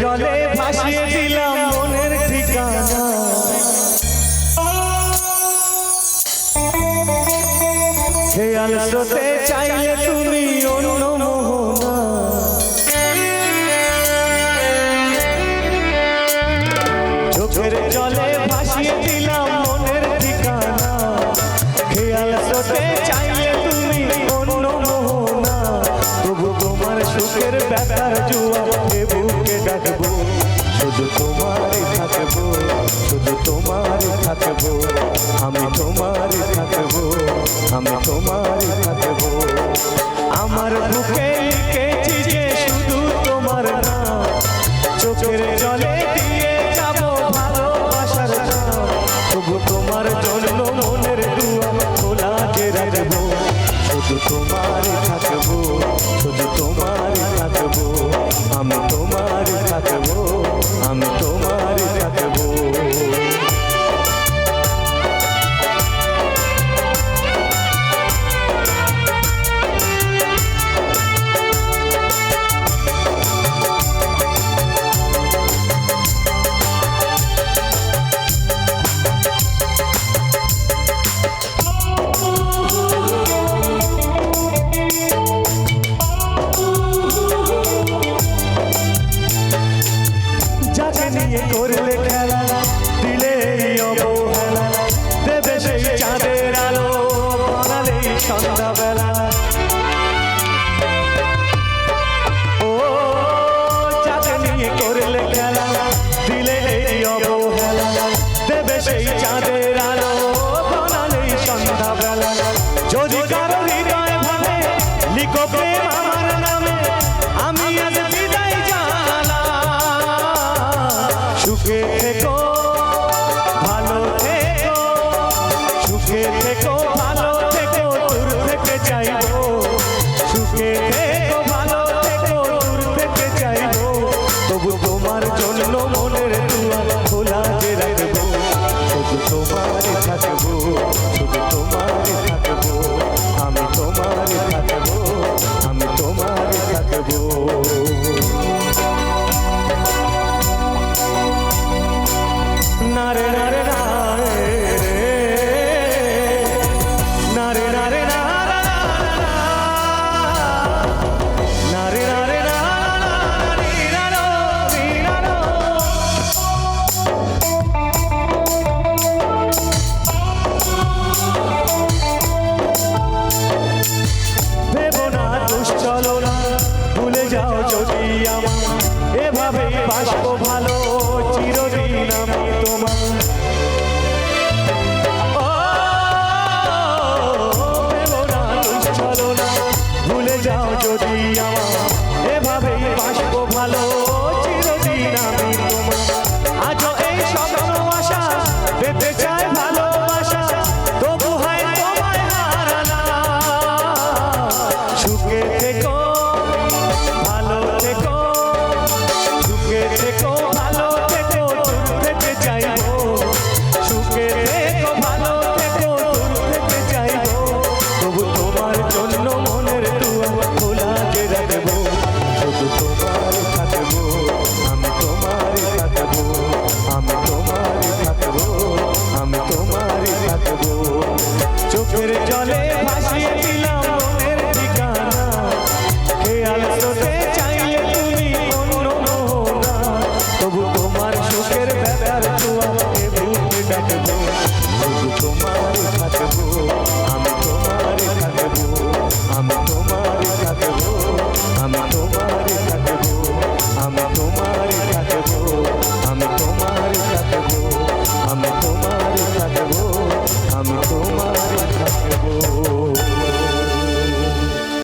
জলে ভাসিয়ে দিলাম মনের ঠিকানা। খেয়াল স্রোতে চাইলে তুমি অন্য মোহনা। ভাসিয়ে দিলাম মনের ঠিকানা। খেয়াল স্রোতে তুমি অন্য মোহনা। তবু তোমার সুখের ব্যথার জুয়া ডাকবো শুধু তোমারই থাকব, শুধু তোমারই থাকব, আমি তোমারই থাকব, আমি তোমারই থাকব। আমার বুকে লিখেছি যে শুধু তোমার নাম চোখের জলে দিয়ে যাব ভালোবাসার তবু তোমার জন্য মনের দুয়ার খোলা যে রাখব, শুধু তোমারই থাকব, শুধু সন্ধ্যাবেলা ও যাকে করলে খেলা দিলে এই অবহেলা দেবে সেই চাঁদের আলো বানালে সন্ধ্যাবেলা যদি কারও হৃদয় ভাবে লিখো প্রেম আমার নামে আমি আজ বিদায় জানা সুখে থেকো, ভালো থেকো, সুখে থেকো। যাও যদি আমার। এভাবেই বাসবো ভালো, চিরদিন আমি তোমার। ভুলে যদি আমার। এভাবেই বাসবো ভালো, চিরদিন আমি তোমার।